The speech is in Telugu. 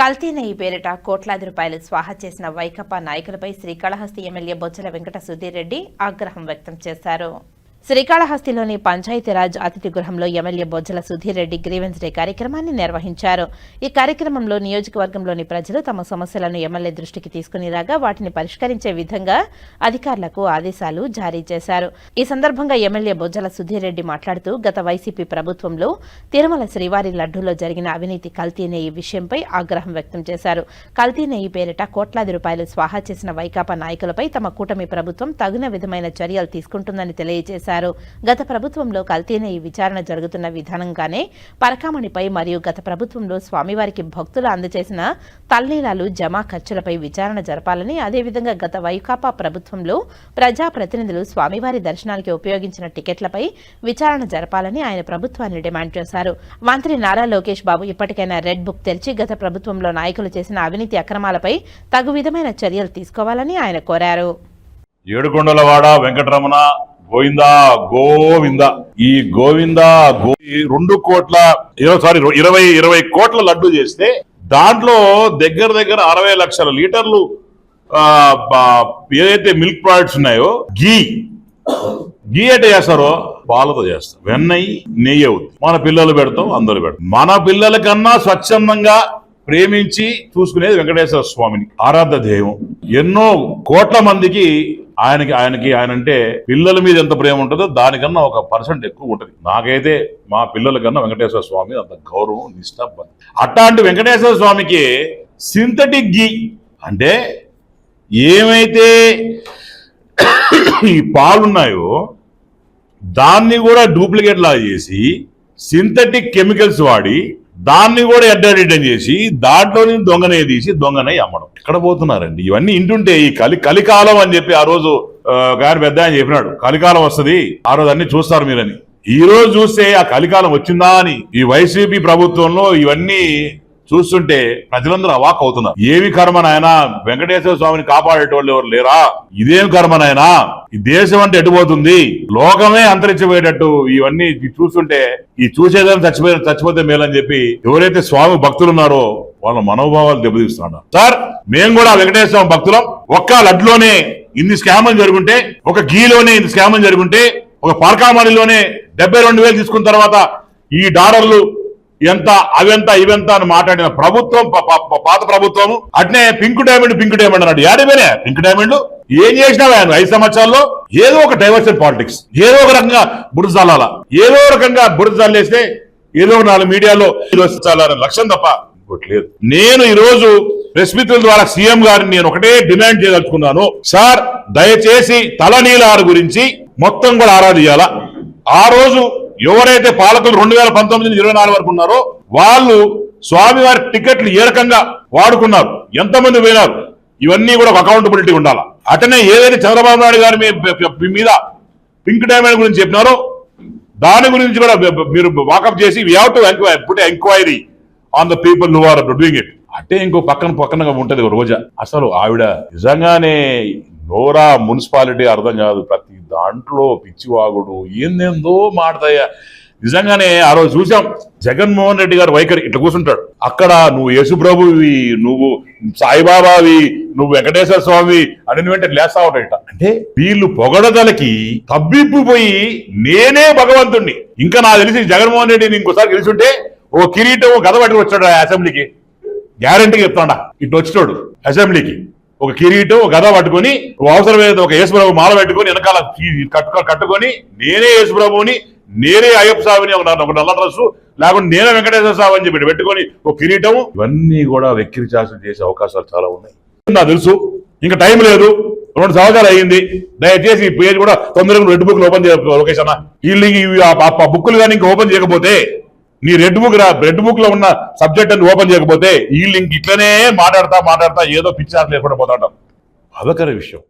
కల్తీన ఈ పేరిట కోట్లాది రూపాయలు స్వాహా చేసిన వైకపా నాయకులపై శ్రీకాళహస్తి ఎమ్మెల్యే బొజ్జల వెంకట సుధీర్ రెడ్డి ఆగ్రహం వ్యక్తం చేశారు. శ్రీకాళహస్తిలోని పంచాయతీరాజ్ అతిథి గృహంలో MLA Bojjala Sudheer Reddy grievance day కార్యక్రమాన్ని నిర్వహించారు. ఈ కార్యక్రమంలో నియోజకవర్గంలోని ప్రజలు తమ సమస్యలను ఎమ్మెల్యే దృష్టికి తీసుకుని రాగా వాటిని పరిష్కరించే విధంగా అధికారులకు ఆదేశాలు జారీ చేశారు. ఈ సందర్భంగా ఎమ్మెల్యే బొజ్జల సుధీర్ రెడ్డి మాట్లాడుతూ గత వైసీపీ ప్రభుత్వంలో తిరుమల శ్రీవారి లడ్డూలో జరిగిన అవినీతి కల్తీనేయి విషయంపై ఆగ్రహం వ్యక్తం చేశారు. కల్తీనేయి పేరిట కోట్లాది రూపాయలు స్వాహా చేసిన వైకాపా నాయకులపై తమ కూటమి ప్రభుత్వం తగిన విధమైన చర్యలు తీసుకుంటుందని తెలియజేశారు. గత ప్రభుత్వంలో కల్తీ ఈ విచారణ జరుగుతున్న విధానంగానే పరకామణిపై మరియు గత ప్రభుత్వంలో స్వామివారికి భక్తులు అందజేసిన తల్లీలాలు జమా ఖర్చులపై విచారణ జరపాలని అదేవిధంగా గత వైకాపా ప్రభుత్వంలో ప్రజాప్రతినిధులు స్వామివారి దర్శనానికి ఉపయోగించిన టికెట్లపై విచారణ జరపాలని ఆయన ప్రభుత్వాన్ని డిమాండ్ చేశారు. మంత్రి నారా లోకేష్ బాబు ఇప్పటికైనా రెడ్ బుక్ తెరిచి గత ప్రభుత్వంలో నాయకులు చేసిన అవినీతి అక్రమాలపై తగు విధమైన చర్యలు తీసుకోవాలని ఆయన కోరారు. ఏడుకొండలవాడ వెంకటరమణ గోవిందా గోవింద. ఈ గోవింద గో రెండు కోట్ల ఇరవై సారీ ఇరవై ఇరవై కోట్ల లడ్డు చేస్తే దాంట్లో దగ్గర దగ్గర అరవై లక్షల లీటర్లు ఏదైతే మిల్క్ ప్రొడక్ట్స్ ఉన్నాయో గీ. గీ అంటే చేస్తారో పాలతో చేస్తారు వెన్నయ్యి నెయ్యి అవుతుంది మన పిల్లలు పెడతాం అందరూ పెడతాం. మన పిల్లల కన్నా స్వచ్ఛందంగా ప్రేమించి చూసుకునేది వెంకటేశ్వర స్వామిని. ఆరాధ దేవం. ఎన్నో కోట్ల మందికి ఆయనకి ఆయనకి ఆయన అంటే పిల్లల మీద ఎంత ప్రేమ ఉంటుందో దానికన్నా ఒక పర్సెంట్ ఎక్కువ ఉంటుంది. నాకైతే మా పిల్లల కన్నా వెంకటేశ్వర స్వామి అంత గౌరవం నిష్ట అట్లాంటి వెంకటేశ్వర స్వామికి సింథటిక్ గీ అంటే ఏమైతే ఈ పాలున్నాయో దాన్ని కూడా డూప్లికేట్ లా చేసి సింథటిక్ కెమికల్స్ వాడి దాన్ని కూడా అడ్డడిటం చేసి దాంట్లో నుంచి దొంగనే తీసి దొంగనే అమ్మడం. ఎక్కడ పోతున్నారండి? ఇవన్నీ ఇంటుంటే ఈ కలి కలికాలం అని చెప్పి ఆ రోజు గారి పెద్ద ఆయన చెప్పినాడు. కలికాలం వస్తది ఆ రోజు అన్ని చూస్తారు మీరని. ఈ రోజు చూస్తే ఆ కలికాలం వచ్చిందా అని ఈ వైసీపీ ప్రభుత్వంలో ఇవన్నీ చూస్తుంటే ప్రజలందరూ అవాక్ అవుతున్నారు. ఏమి కర్మ నాయనా? వెంకటేశ్వర స్వామిని కాపాడేటోళ్ళు ఎవరు లేరా? ఇదేం కర్మ నాయనా? ఈ దేశం అంటే ఎటుపోతుంది లోకమే అంతరించిపోయేటట్టు ఇవన్నీ చూస్తుంటే ఈ చూసేదాన్ని చచ్చిపోయి చచ్చిపోతే మేలని చెప్పి ఎవరైతే స్వామి భక్తులు ఉన్నారో వాళ్ళ మనోభావాలు దెబ్బతీస్తున్నాడు సార్ మేము కూడా వెంకటేశ్వర స్వామి భక్తులం. ఒక్క లడ్లోనే ఇన్ని స్కామ్లు జరుగుంటే ఒక గీలోనే ఇన్ని స్కామ్లు జరుగుంటే ఒక పార్కామణిలోనే డెబ్బై రెండు వేలు తీసుకున్న తర్వాత ఈ డాలర్లు ఎంత అవెంత ఇవెంత అని మాట్లాడిన ప్రభుత్వం ప- ప- పాత ప్రభుత్వం అట్నే పింక్ డైమండ్ పింక్ డైమండ్ అన్నాడు. యాడమేనే పింక్ డైమండ్ ఏం చేసినా ఆయన ఐదు సంవత్సరాల్లో? ఏదో ఒక డైవర్షన్ పాలిటిక్స్ ఏదో ఒక రకంగా బురద చల్లాల ఏదో రకంగా బురద చల్లేస్తే ఏదో నాలుగు మీడియాలో ఈరోజు చల్లాలని లక్ష్యం తప్ప లేదు. నేను ఈ రోజు ప్రెస్ మిత్రుల ద్వారా సీఎం గారిని నేను ఒకటే డిమాండ్ చేయదలుచుకున్నాను. సార్ దయచేసి తలనీలారు గురించి మొత్తం కూడా ఆరాధించాలా ఆ రోజు ఎవరైతే పాలకులు రెండు వేల పంతొమ్మిది ఇరవై నాలుగు వరకు ఉన్నారో వాళ్ళు స్వామివారి టికెట్లు ఏ రకంగా వాడుకున్నారు? ఎంతమంది పోయినారు? ఇవన్నీ కూడా ఒక అకౌంటబిలిటీ ఉండాలి? అటనే ఏదైతే చంద్రబాబు నాయుడు గారి మీ- మీద పింక్ డైమండ్ గురించి చెప్పినారో దాని గురించి కూడా మీరు వాకప్ చేసి we have to enquiry put enquiry on the people who are doing it అంటే ఇంకో పక్కన పక్కనగా ఉంటది ఒక రోజా. అసలు ఆవిడ నిజంగానే నోరా మున్సిపాలిటీ అర్థం కాదు. ప్రతి దాంట్లో పిచ్చివాగుడు. ఏందేందో మాడతాయా నిజంగానే ఆ రోజు చూసాం జగన్మోహన్ రెడ్డి గారు వైఖరి ఇట్లా కూర్చుంటాడు. అక్కడ నువ్వు యేసుప్రభువి నువ్వు సాయిబాబావి నువ్వు వెంకటేశ్వర స్వామి అని వెంటనే లేస్తా ఉంటాయట అంటే వీళ్ళు పొగడదలకి తబ్బిప్పుపోయి నేనే భగవంతుణ్ణి. ఇంకా నాకు తెలిసి జగన్మోహన్ రెడ్డిని ఇంకోసారి గెలిచుంటే ఓ కిరీటం గద పట్టుకు వచ్చాడు ఆ అసెంబ్లీకి. గ్యారంటీ చెప్తాడా? ఇటు వచ్చినోడు అసెంబ్లీకి. ఒక కిరీటం ఒక గద పట్టుకొని ఓ అవసరమైతే ఒక యేసుప్రభు మాల పెట్టుకుని వెనకాల ఈ కట్టుకొని నేనే యేసుప్రభుని నేనే అయ్యప్ప స్వామిని ఒక నల్ల- ఒక నల్ల డ్రస్సు లేకుంటే నేనే వెంకటేశ్వర స్వామి అని చెప్పి పెట్టుకొని ఒక కిరీటం. ఇవన్నీ కూడా వెక్కిరిచాసం చేసే అవకాశాలు చాలా ఉన్నాయి. నాకు తెలుసు. ఇంకా టైం లేదు. రెండు సంవత్సరాలు అయ్యింది. దయచేసి ఈ పేజ్ కూడా తొందరగా రెడ్ బుక్ ఓపెన్ చేయ లోకేష్ అన్న. వీళ్ళు ఇవి ఆ బుక్లు కానీ ఇంకా ఓపెన్ చేయకపోతే నీ రెడ్ బుక్ రా రెడ్ బుక్లో ఉన్న సబ్జెక్ట్ అని ఓపెన్ చేయకపోతే వీళ్ళు ఇంక ఇట్లనే మాట్లాడతా మాట్లాడతా ఏదో పిచ్చారు లేకుండా పోతాం అదొకరి విషయం.